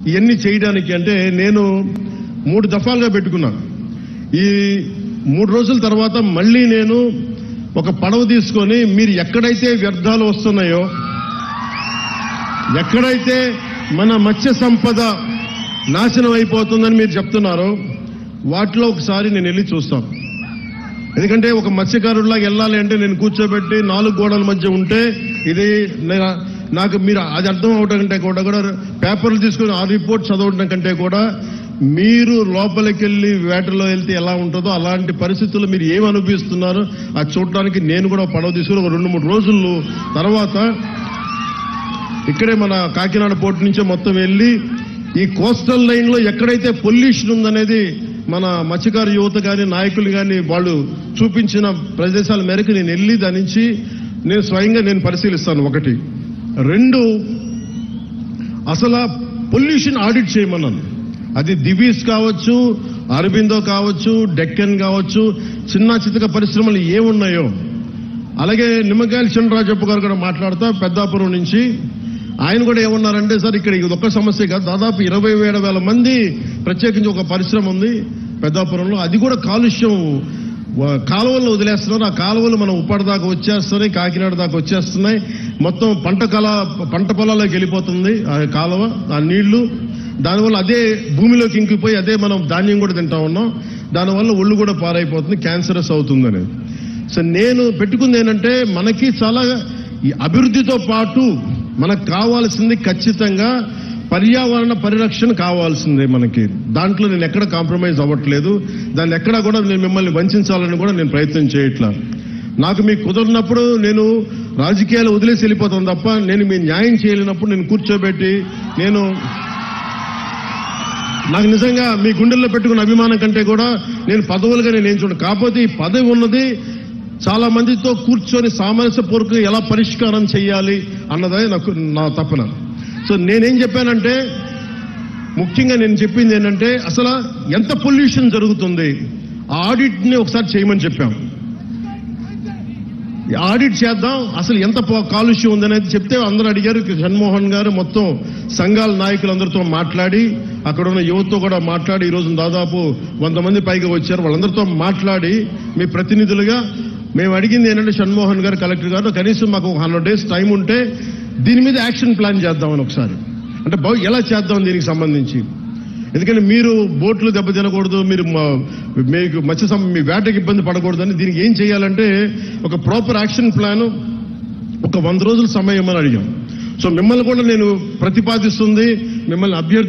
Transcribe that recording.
ఇవన్నీ చేయడానికి అంటే నేను మూడు దఫాలుగా పెట్టుకున్నాను ఈ మూడు రోజుల తర్వాత మళ్ళీ నేను ఒక పడవ తీసుకొని మీరు ఎక్కడైతే వ్యర్థాలు వస్తున్నాయో ఎక్కడైతే మన మత్స్య సంపద నాశనం అయిపోతుందని మీరు చెప్తున్నారో వాటిలో ఒకసారి నేను వెళ్ళి చూస్తాను. ఎందుకంటే ఒక మత్స్యకారుడిలాగా వెళ్ళాలి అంటే నేను కూర్చోబెట్టి నాలుగు గోడల మధ్య ఉంటే ఇది నాకు మీరు అది అర్థం అవడం కంటే కూడా కూడా పేపర్లు తీసుకుని ఆ రిపోర్ట్ చదవడం కంటే కూడా మీరు లోపలికి వెళ్ళి వేటలో వెళ్తే ఎలా ఉంటుందో అలాంటి పరిస్థితుల్లో మీరు ఏమి అనుభవిస్తున్నారో అది చూడడానికి నేను కూడా పడవ తీసుకుని ఒక రెండు మూడు రోజులు తర్వాత ఇక్కడే మన కాకినాడ పోర్టు నుంచే మొత్తం వెళ్ళి ఈ కోస్టల్ లైన్లో ఎక్కడైతే పొల్యూషన్ ఉందనేది మన మత్స్యకారు యువత కానీ నాయకులు కానీ వాళ్ళు చూపించిన ప్రదేశాల మేరకు నేను వెళ్ళి దాని నుంచి నేను స్వయంగా నేను పరిశీలిస్తాను ఒకటి. రెండు అసలు పొల్యూషన్ ఆడిట్ చేయమన్నాను. అది దివీస్ కావచ్చు అరబిందో కావచ్చు డెక్కన్ కావచ్చు చిన్న చితక పరిశ్రమలు ఏమున్నాయో. అలాగే నిమ్మకాయల చంద్రరాజప్ప గారు కూడా మాట్లాడుతా పెద్దాపురం నుంచి ఆయన కూడా ఏమన్నారంటే సార్ ఇక్కడ ఇది ఒక్క సమస్య కాదు. దాదాపు ఇరవై ఏడు వేల మంది ప్రత్యేకించి ఒక పరిశ్రమ ఉంది పెద్దాపురంలో. అది కూడా కాలుష్యం కాలువలు కాలువల్లో వదిలేస్తున్నారు. ఆ కాలువలు మనం ఉప్పాడ దాకా వచ్చేస్తున్నాయి కాకినాడ దాకా వచ్చేస్తున్నాయి. మొత్తం పంట కళ పంట పొలాల్లోకి వెళ్ళిపోతుంది ఆ కాలువ ఆ నీళ్ళు. దానివల్ల అదే భూమిలోకి ఇంకిపోయి అదే మనం ధాన్యం కూడా తింటా ఉన్నాం. దానివల్ల ఒళ్ళు కూడా పారైపోతుంది క్యాన్సరస్ అవుతుందని సో నేను పెట్టుకుంది ఏంటంటే మనకి చాలా ఈ అభివృద్ధితో పాటు మనకు కావాల్సింది ఖచ్చితంగా పర్యావరణ పరిరక్షణ కావాల్సిందే మనకి. దాంట్లో నేను ఎక్కడ కాంప్రమైజ్ అవ్వట్లేదు. దాన్ని ఎక్కడ కూడా నేను మిమ్మల్ని వంచాలని కూడా నేను ప్రయత్నం చేయట్లా. నాకు మీకు కుదరినప్పుడు నేను రాజకీయాలు వదిలేసి వెళ్ళిపోతాం తప్ప నేను మీ న్యాయం చేయలేనప్పుడు నేను కూర్చోబెట్టి నేను నాకు నిజంగా మీ గుండెల్లో పెట్టుకున్న అభిమానం కంటే కూడా నేను పదవులుగా నేను ఏం కాకపోతే ఈ పదవి ఉన్నది చాలా మందితో కూర్చొని సామరస్యపూర్వకంగా ఎలా పరిష్కారం చేయాలి అన్నదే నాకు నా తపన. సో నేనేం చెప్పానంటే ముఖ్యంగా నేను చెప్పింది ఏంటంటే అసలు ఎంత పొల్యూషన్ జరుగుతుంది ఆ ఆడిట్ని ఒకసారి చేయమని చెప్పాం. ఆడిట్ చేద్దాం. అసలు ఎంత కాలుష్యం ఉందనేది చెప్తే అందరూ అడిగారు. జగన్మోహన్ గారు మొత్తం సంఘాల నాయకులందరితో మాట్లాడి అక్కడ ఉన్న యువతతో కూడా మాట్లాడి ఈ రోజు దాదాపు వంద మంది పైగా వచ్చారు. వాళ్ళందరితో మాట్లాడి మీ ప్రతినిధులుగా మేము అడిగింది ఏంటంటే షణ్మోహన్ గారు కలెక్టర్ గారు కనీసం మాకు ఒక హండ్రెడ్ డేస్ టైం ఉంటే దీని మీద యాక్షన్ ప్లాన్ చేద్దామని ఒకసారి. అంటే ఎలా చేద్దాం దీనికి సంబంధించి? ఎందుకంటే మీరు బోట్లు దెబ్బ తినకూడదు మీరు మీకు మత్స్య సం- మీ వేటకి ఇబ్బంది పడకూడదు అని దీనికి ఏం చేయాలంటే ఒక ప్రాపర్ యాక్షన్ ప్లాన్ ఒక వంద రోజుల సమయం అని అడిగాం. సో మిమ్మల్ని కూడా నేను ప్రతిపాదిస్తుంది మిమ్మల్ని అభ్యర్థి